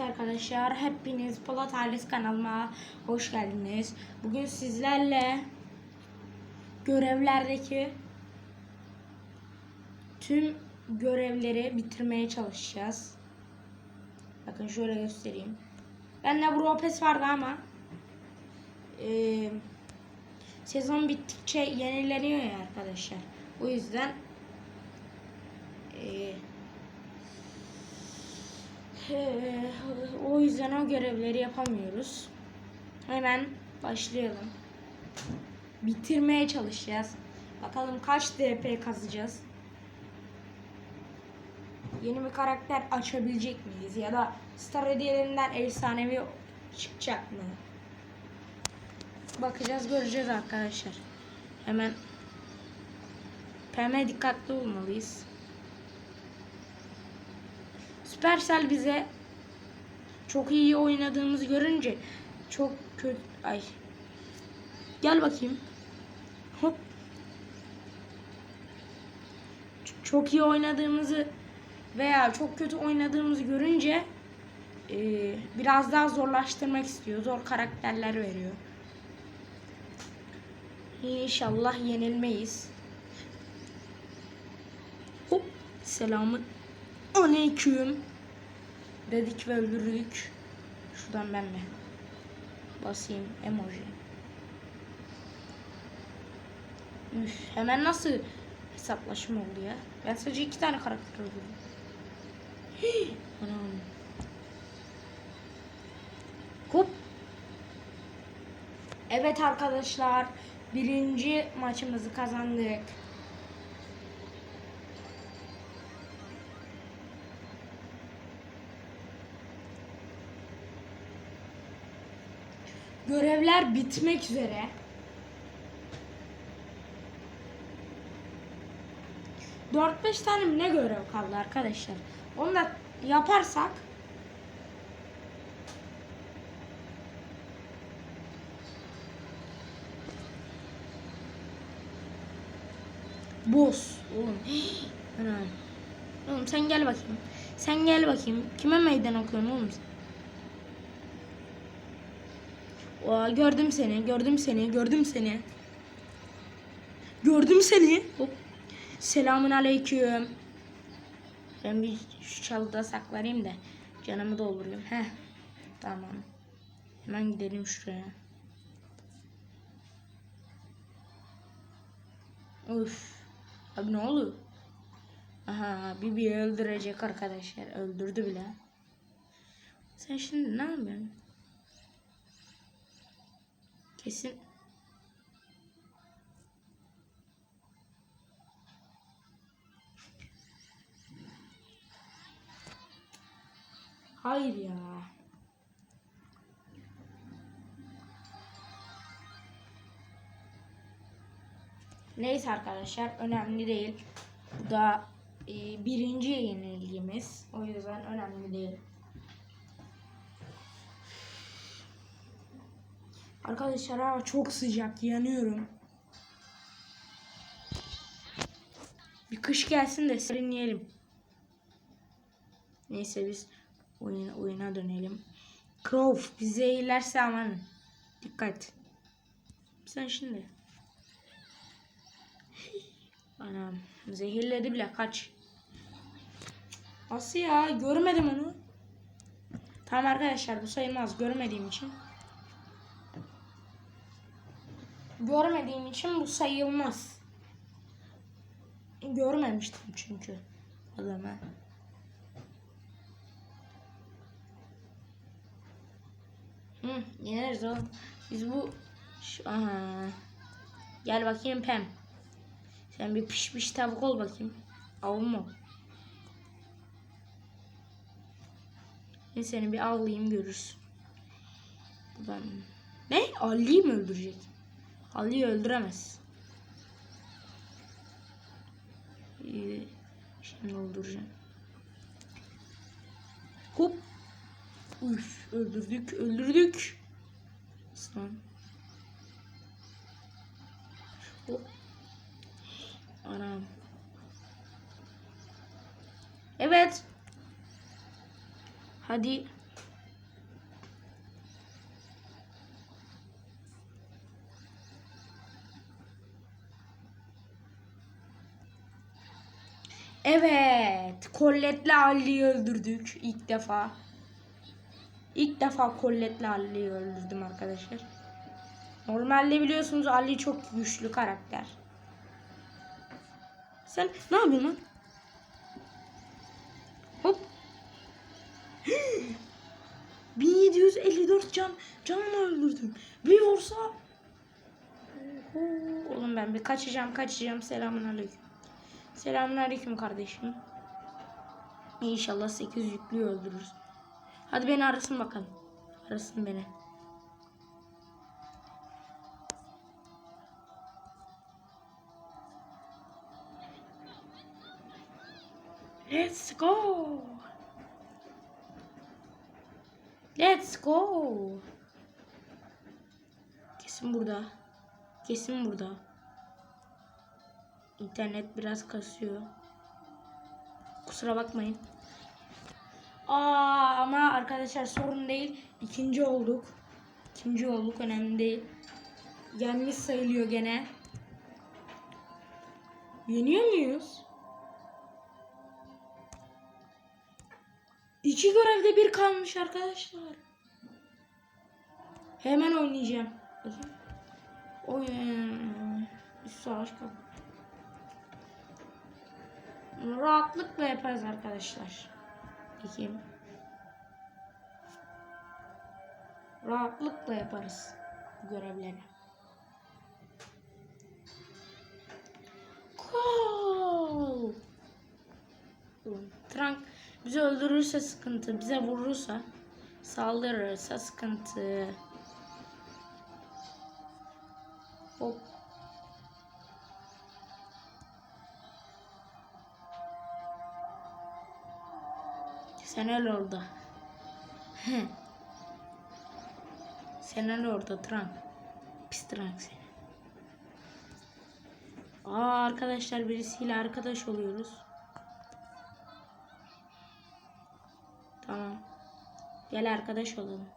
Evet arkadaşlar hepiniz Polat Ailesi kanalıma hoş geldiniz. Bugün sizlerle görevlerdeki tüm görevleri bitirmeye çalışacağız. Bakın şöyle göstereyim. Bende Bro Pass vardı ama eee, sezon bittikçe yenileniyor ya arkadaşlar. O yüzden eee ee, o yüzden o görevleri yapamıyoruz. Hemen başlayalım. Bitirmeye çalışacağız. Bakalım kaç DP kazacağız. Yeni bir karakter açabilecek miyiz? Ya da Star hediyelerinden efsanevi çıkacak mı? Bakacağız göreceğiz arkadaşlar. Hemen PM dikkatli olmalıyız. Supercell bize çok iyi oynadığımızı görünce çok kötü ay. Gel bakayım. Hop. Çok iyi oynadığımızı veya çok kötü oynadığımızı görünce e, biraz daha zorlaştırmak istiyor. Zor karakterler veriyor. İnşallah yenilmeyiz. Hop. Selamın Aleyküm. Dedik ve öldürdük. Şuradan ben de basayım emoji. Üf, hemen nasıl hesaplaşma oldu ya? Ben sadece iki tane karakter öldürdüm. Anam. Hop. Evet arkadaşlar. Birinci maçımızı kazandık. Görevler bitmek üzere. Dört beş tane ne görev kaldı arkadaşlar? Onu da yaparsak Boss oğlum. Oğlum sen gel bakayım. Sen gel bakayım. Kime meydan okuyorsun oğlum sen? Aa, gördüm seni, gördüm seni, gördüm seni. Gördüm seni. Hop. Selamun aleyküm. Ben bir şu çalıda saklayayım da canımı doldurayım. Heh. Tamam. Hemen gidelim şuraya. Uf. Abi ne oluyor? Aha Bibi öldürecek arkadaşlar. Öldürdü bile. Sen şimdi ne yapıyorsun? Kesin. Hayır ya. Neyse arkadaşlar önemli değil. Bu da e, birinci yenilgimiz. O yüzden önemli değil. Arkadaşlar hava çok sıcak yanıyorum. Bir kış gelsin de serinleyelim. Neyse biz oyuna, oyuna dönelim. Crow bize ilerse aman dikkat. Sen şimdi. Anam zehirledi bile kaç. Nasıl ya görmedim onu. Tamam arkadaşlar bu sayılmaz görmediğim için. Görmediğim için bu sayılmaz. Görmemiştim çünkü adamı. Hı, yeneriz oğlum. Biz bu... Aha. Gel bakayım Pem. Sen bir pişmiş tavuk ol bakayım. Avum ol. Ben seni bir avlayayım görürsün. Buradan... Ne? Ali'yi mi öldürecek? Ali'yi öldüremez. Ee, şimdi öldüreceğim. Hop. Üf, öldürdük, öldürdük. Aslan. Hop. Anam. Evet. Hadi Collette'le Ali'yi öldürdük ilk defa. İlk defa Colette'le Ali'yi öldürdüm arkadaşlar. Normalde biliyorsunuz Ali çok güçlü karakter. Sen ne yapıyorsun lan? Hop. 1754 can canını öldürdüm. Bir vursa. Oğlum ben bir kaçacağım kaçacağım. Selamun aleyküm. Selamun aleyküm kardeşim. İnşallah 8 yüklüyü öldürürüz. Hadi beni arasın bakalım. Arasın beni. Let's go. Let's go. Kesin burada. Kesin burada. İnternet biraz kasıyor. Kusura bakmayın. Aa ama arkadaşlar sorun değil. İkinci olduk. İkinci olduk önemli değil. Yenmiş sayılıyor gene. Yeniyor muyuz? İki görevde bir kalmış arkadaşlar. Hemen oynayacağım. Oyun. Savaş kaldı. Rahatlıkla yaparız arkadaşlar. Bakayım. Rahatlıkla yaparız görevleri. Cool. Trunk bizi öldürürse sıkıntı, bize vurursa, saldırırsa sıkıntı. Hop. Sen öl orada. Sen orada Trump. Pis Trump seni. Aa arkadaşlar birisiyle arkadaş oluyoruz. Tamam. Gel arkadaş olalım.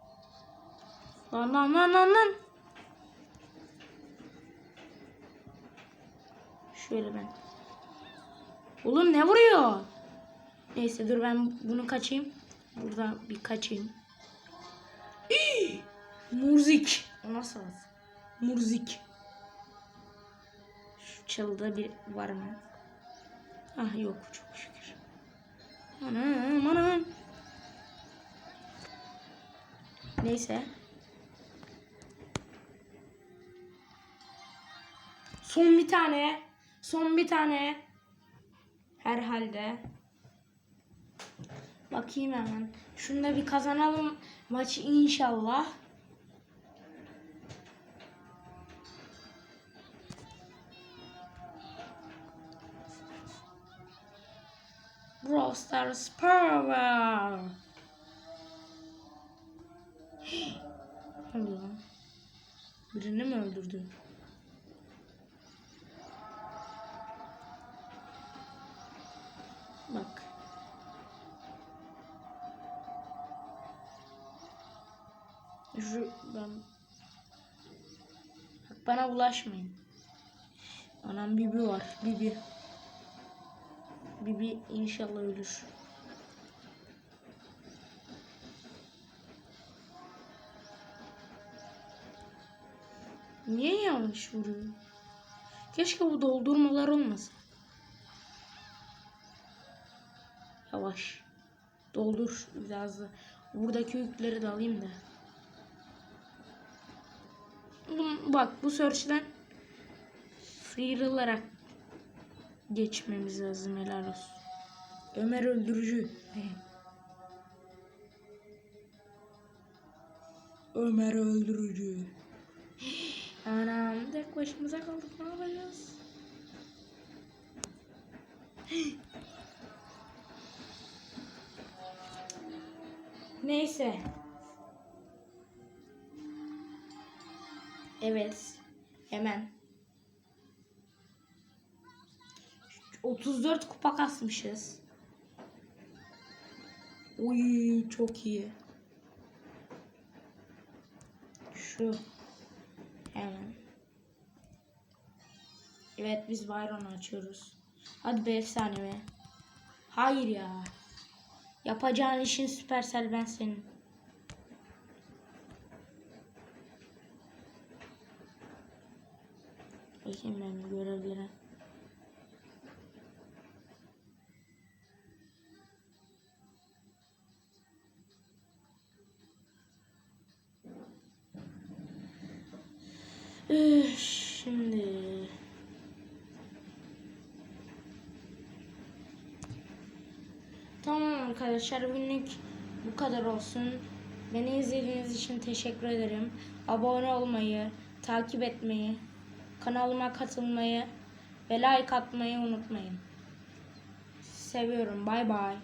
Lan lan lan lan lan. Şöyle ben. Oğlum ne vuruyor? Neyse dur ben bunu kaçayım. Burada bir kaçayım. İy! Murzik. O nasıl az? Murzik. Şu çalıda bir var mı? Ah yok çok şükür. Anam anam. Neyse. Son bir tane. Son bir tane. Herhalde. Bakayım hemen. Şunu da bir kazanalım maçı inşallah. Brawl Stars Power. Birini mi öldürdü? Şu ben Bak bana ulaşmayın. Anam Bibi var. Bibi. Bibi inşallah ölür. Niye yanlış vuruyor? Keşke bu doldurmalar olmasa. Yavaş. Doldur biraz da. Buradaki yükleri de alayım da. Bak bu search'ten sıyrılarak geçmemiz lazım helal olsun. Ömer öldürücü. Ömer öldürücü. Anam tek başımıza kaldık ne yapacağız? Neyse. Evet. Hemen. 34 kupa kasmışız. Uy çok iyi. Şu. Hemen. Evet biz Byron'u açıyoruz. Hadi be efsane be. Hayır ya. Yapacağın işin süpersel ben senin. Ben bir görevlere. Şimdi Tamam arkadaşlar günlük bu kadar olsun. Beni izlediğiniz için teşekkür ederim. Abone olmayı, takip etmeyi, kanalıma katılmayı ve like atmayı unutmayın. Seviyorum. Bay bay.